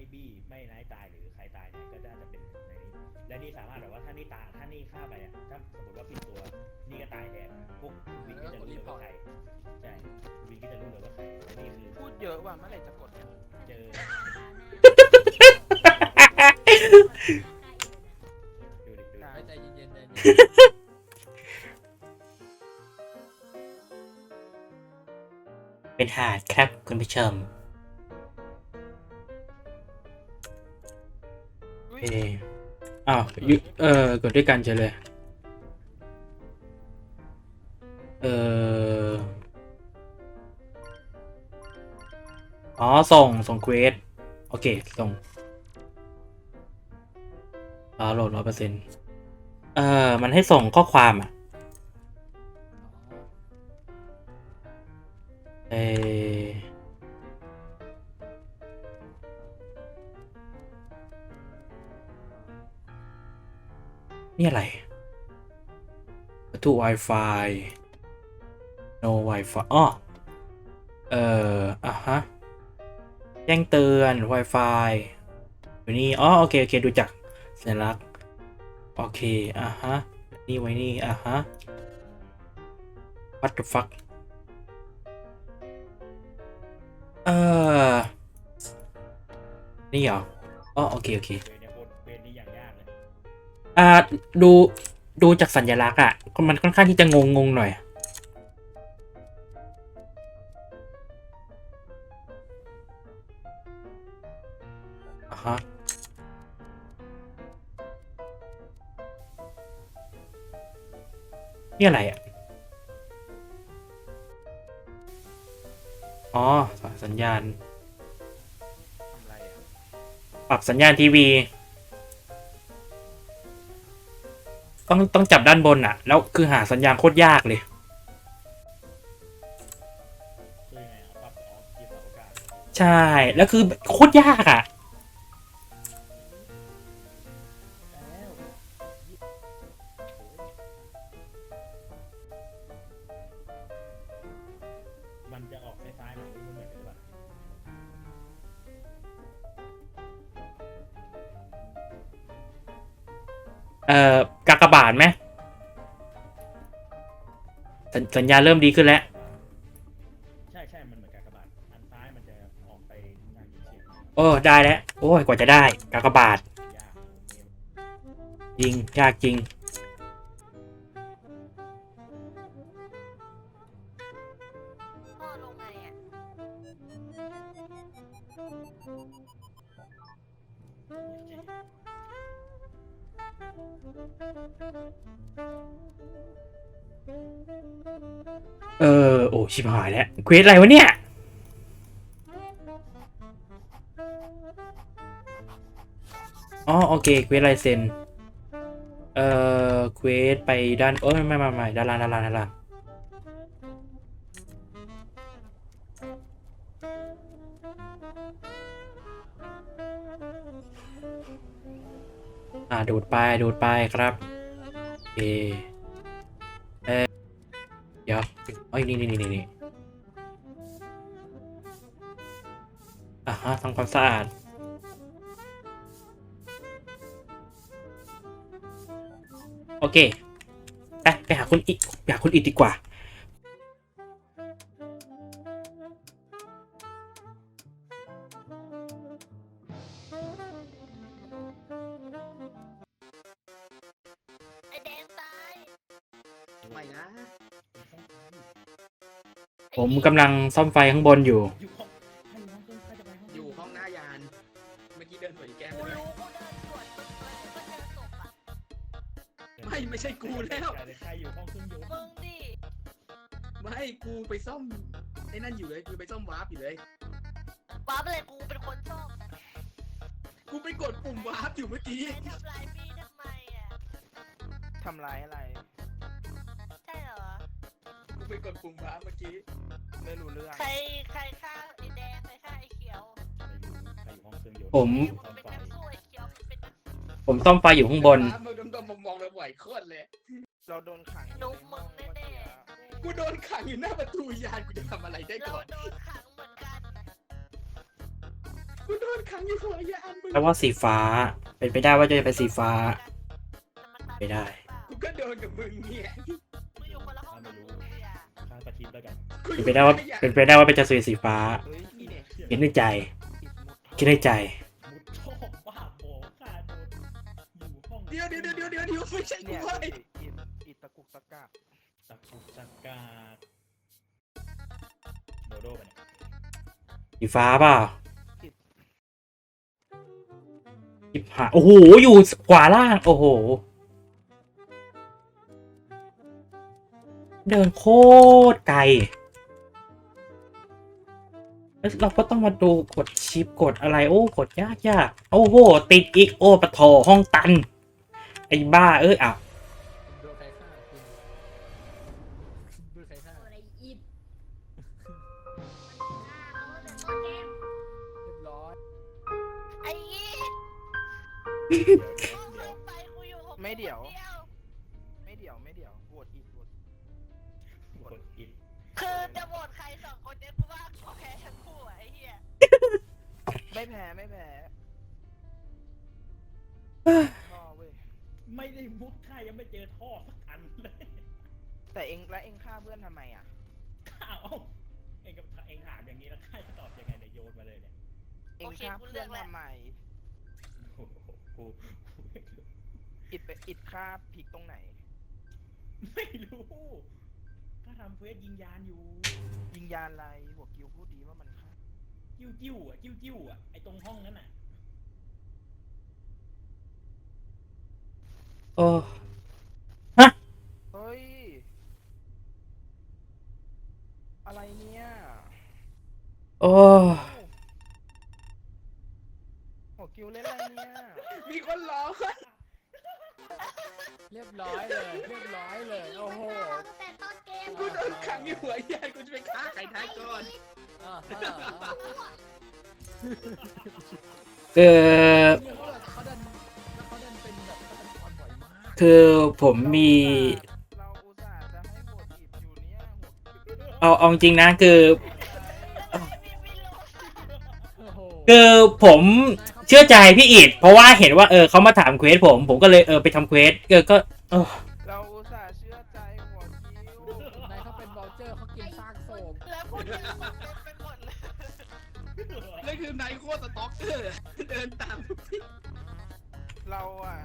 ไม่บี้ไม่นายตายหรือใครตายเนี่ยก็น่าจะเป็นในนี้และนี่สามารถแบบว่าถ้านี่ตายถ้านี่ฆ่าไปอะถ้าสมมติว่าผิดตัวนี่ก็ตายแทนพวกวินก็จะรู้เลยว่าใครใช่วินก็จะรู้เลยว่าใครและนี่คือพูดเยอะว่ะเมื่อไหร่จะกดเนี่ยเจอดูดิดูดิได้ใจเย็นๆใจเย็นเป็นหาดครับคุณผู้ชม เอออ้าวยุเออกดด้วยกันเฉยเลย เอออ๋อ ส่ง ส่งเควส โอเค ส่งดาวน์โหลดร้อยเปอร์เซ็นต์เออมันให้ส่งข้อความอะเออ นี่อะไร to Wi-Fi no Wi-Fi อ้อเอ่ออะฮะ แจ้งเตือน Wi-Fi อยู่นี่ อ๋อ โอเค โอเค ดูจากสัญลักษณ์ โอเค อะฮะ นี่ไว้นี่ อะฮะ what the fuck เออนี่เหรอ อ๋อ โอเค โอเค อ่าดูดูจากสัญลักษณ์อะมันค่อนข้างที่จะงงงๆหน่อยอะฮะนี่อะไรอะ อ๋อ สัญญาณทำไรอะปรับสัญญาณทีวี ต้องต้องจับด้านบนอะแล้วคือหาสัญญาณโคตรยากเลยคือยังไงเอาปรับออกที่เสาอากาศใช่ แล้วคือโคตรยากอะากบาทไหมสญสัญญาณเริ่มดีขึ้นแล้ว ใช่ใช่มันเหมือนกากบาทอันซ้ายมันจะออกไปทางเฉียงโอ้ได้แล้ว โอ้ยกว่าจะได้กากบาทๆยากจริงยากจริง เออ โอ้ ชิบหายแล้วเควสอะไรวะเนี่ย อ๋อ โอเค เควสลายเซ็น เอ่อ เควสไปด้าน เอ้ย ไม่ไม่ไม่ด้านล่างด้านล่างด้านล่าง อ่าดูดไปดูดไปครับโอเคเอเดี๋ยวเอ้ยนี่นี่นี่นี่นี่อะฮะทำความสะอาดโอเคไปไปหาคุณอิไปหาคุณอิดีกว่า ไม่นะผมกำลังซ่อมไฟข้างบนอยู่ อยู่ห้องให้น้องขึ้นใครจะไปห้องอยู่ห้องหน้ายาน เมื่อกี้เดินสวนแก้มกูไปด้วยรู้กูเดินสวนมึงไปมึงก็เจอศพอะไม่ไม่ใช่กูแล้ว ใครอยู่ห้องเครื่องยนต์มึงดิไม่กูไปซ่อมไอ้นั่นอยู่เลยกูไปซ่อมวาร์ปอยู่เลยว้าไปเลยกูเป็นคนชอบกูไปกดปุ่มวาร์ปอยู่เมื่อกี้ไม่ทำลายพี่ทำไมอะทำร้ายอะไรใช่เหรอกู ไปกดปุ่มวาร์ปเมื่อกี้ไม่รู้เรื่องใครใครฆ่าไอแดงใครฆ่าไอเขียวใครอยู่ห้องเครื่องยนต์ผม ไอ้มึงเป็นนักสู้ไอเขียวมึงเป็นนักผมซ่อมไฟอยู่ข้างบนวาร์ปมันดมๆมองๆเลยบ่อยโคตรเลย เราโดนขังอยู่นุ๊กในห้มึองงเมื่อแน่กี้อะๆกูโดนขังอยู่หน้าประตูยานกูจะทำอะไรได้เราก่อน โดนขังเหมือนกันกูกูโดนขังอยู่หัวยานมึงแปลว่าสีฟ้า เป็นไปได้ว่าจะเป็นสีฟ้า ไม่ได้ กูก็โดนกับมึงเนี่ยมึงอยู่ แล้วกันกูเป็นไปได้ว่าเป็นไปได้ว่าเป็นจะสีฟ้าเฮ้ยนี่เนี่ยคิดในใจอิดมุดคิดในใจมุดชอบบ้าโบขาโดนอยู่ห้องเดี๋ยวเดี๋ยวเดี๋ยวเดี๋ยวเดี๋ยวไม่ใช่กูเนี่ยเว้ยอิดอิดตะกุกตะกากสักกุกสักกาโดโดไปเนี่ยสีฟ้าเปล่ายิบหาโอ้โห อยู่ขวาล่าง โอ้โห เดินโคตรไกล แล้วเราก็ต้องมาดูกดชิปกดอะไรโอ้กดยากยากโอ้โหติดอีกโอ้ปะโถห้องตัน ไอ้บ้าเอ้ยอะ ไม่แพ้ไม่แพ้พ่อเว้ยไม่ได้มุดค่ายังไม่เจอท่อสักอันเลยแต่เองและเองฆ่าเพื่อนทำไมอะข้าวเองกับเองถามอย่างนี้แล้วข้าจะตอบยังไงเนี่ยโยนมาเลยเนี่ยเองฆ่าเพื่อนทำไมโอ้โหกูอิดไปอิดฆ่าพริกตรงไหน ไม่รู้ข้าทำเควสยิงยานอยู่ ยิงยานอะไรหัวกิวพูดดีว่ามันฆ่า จิ้วจิ้วอะจิ้วจิ้วอะไอตรงห้องนั้นอะโอ้เฮ้ย อะไรเนี่ยโอ้หัวกิวเล่นอะไรเนี่ย มีคนร้องเรียบร้อยเลย เรียบร้อยเลย โอ้โหแต่ต้นเกูโดนขังอยู่หัวยานกูจะไปฆ่าใครท้ายก่อนอ่าเออเนี่ยเขาแบบเขาดันแล้วเขาดันเป็นแบบฆาตกรบ่อยมากคือผมมีเราอุตส่าห์จะให้โหวตอิดอยู่เนี่ยหัวกิวเอาเอาจริงนะคือโอ้โหคือผมเชื่อใจพี่อิดเพราะว่าเห็นว่าเออเขามาถามเควสผมผมก็เลยเออไปทำเควสเออก็เออเราอุตส่าห์เชื่อใจหัวกิว นายเขาเป็นบอลเจอร์เขากินซากศพแล้วคนอื่นผมเต็มไปหมดเลยนั่นคือนายโคตรสต็อกเกอร์เดินตามทุกที่เราอะ